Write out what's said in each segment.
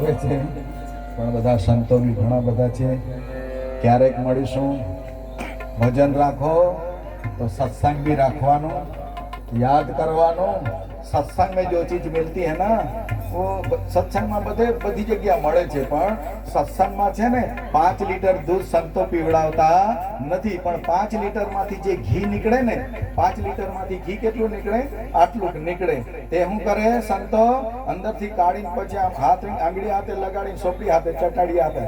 આવે છે. પણ બધા સંતો બી ઘણા બધા છે. ક્યારેક મળીશું. ભજન રાખો, તો સત્સંગ બી રાખવાનો, યાદ કરવાનો. સત્સંગ में जो चीज मिलती है ना वो ब- સત્સંગમાં બધે બધી જગ્યા મળે છે પણ સત્સંગમાં છે ને પાંચ લીટર દૂધ સંતો પીવડાવતા નથી પણ પાંચ લીટર માંથી જે ઘી નીકળે ને પાંચ લીટર માંથી ઘી કેટલું નીકળે આટલું જ નીકળે તે શું કરે સંતો અંદરથી કાઢીને પછી આમ હાથ આંગળી હાથે લગાડીને સોપડી હાથે ચટાડી હાથે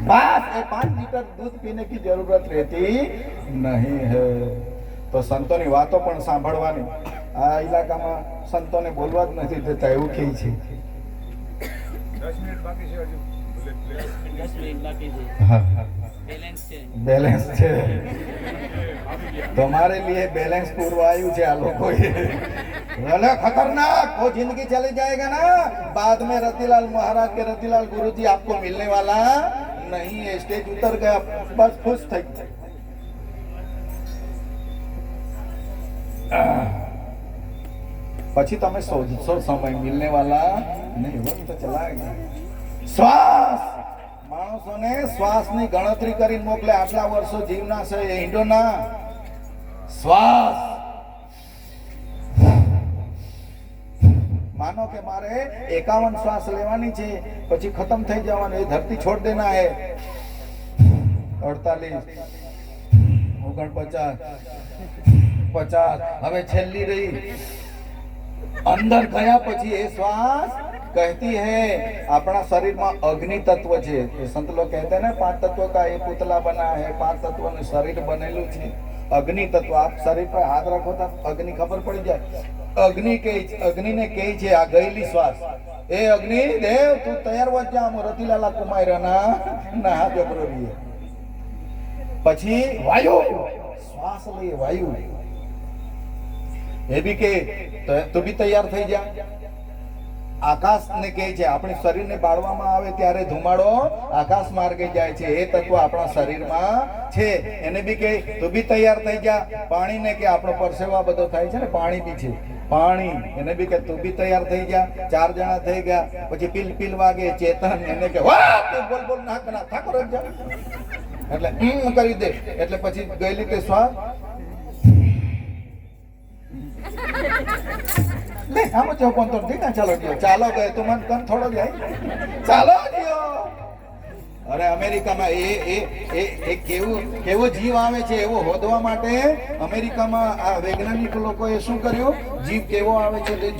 बस ये पाँच लीटर दूध पीने की जरूरत रहती नहीं है તો સંતોની વાતો પણ સાંભળવાની આ ઇલાકામાં સંતોને બોલવા જ નથી દેતા એવું કહે છે દસ મિનિટ બાકી છે હજુ દસ મિનિટ બાકી છે હા, હા, બેલેન્સ છે બેલેન્સ છે તમારે लिए बैलेंस पूर्व आयु છે આ લોકોએ भले खतरनाक वो जिंदगी चली जाएगा ना बाद में रतिलाल महाराज के रतिलाल गुरुजी आपको मिलने वाला नहीं है स्टेज उतर गया बस खुश થઈ ગયા પછી તમે શોધશો સમય મિલને વાલા નહીં હોય તો ચલા શ્વાસ! માણસોને શ્વાસની ગણતરી કરીને મોકલે. આટલા વર્ષો જીવના છે ઈંડો ના શ્વાસ! માનો કે મારે એકાવન શ્વાસ લેવાની છે, પછી ખતમ થઈ જવાનું, એ ધરતી છોડ દેના હે. અડતાલીસ, ઓગણપચાસ, પચાસ. હવે છેલ્લી રહી. અંદર થયા પછી એ શ્વાસ કહેતી હે. આપણા શરીરમાં અગ્નિ તત્વ છે. સંત લોકો કહેતા ને, પાંચ તત્વ કા એ પુતલા બના હે? પાંચ તત્વનું શરીર બનેલું છે. અગ્નિ તત્વ, આપ શરીર પર હાથ રાખો તો અગ્નિ ખબર પડી જાય. અગ્નિ કે, અગ્નિને કહે છે આ ગયેલી શ્વાસ. એ અગ્નિ, દેવ, તું તૈયાર વચ્ચે આમ રતિલાલા કુમાયરાના ના ના હા જબરો પછી વાયુ. શ્વાસ લઈએ વાયુ. એ બી કે તું બી તૈયાર થઈ જા. આકાશને કહે છે, આપણે શરીરને બાળવામાં આવે ત્યારે ધુમાડો આકાશ માર્ગે જાય છે. એ તત્વ આપણા શરીરમાં છે. એને બી કે તું બી તૈયાર થઈ જા. પાણીને કે આપણો પરસેવા બધો થાય છે ને, પાણી બી છે. પાણી, એને બી કે તું બી તૈયાર થઈ જા. ચાર જણા થઈ ગયા, પછી પીલ પીલ વાગે, ચેતન એને કે વાહ, તું બોલ બોલ, નાક ના ઠાકોર જ જા. એટલે કરી દે. એટલે પછી ગયેલી તે શ્વાસ લે આમ જો કોણ તો દીધા ચાલો ગયો. ચાલો ગયો તું મન કન થોડો અરે અમેરિકામાં એ એ એ કેવું, કેવો જીવ આવે છે એવો હોદવા માટે અમેરિકામાં આ વૈજ્ઞાનિક લોકોએ શું કર્યું? જીવ કેવો આવે છે તે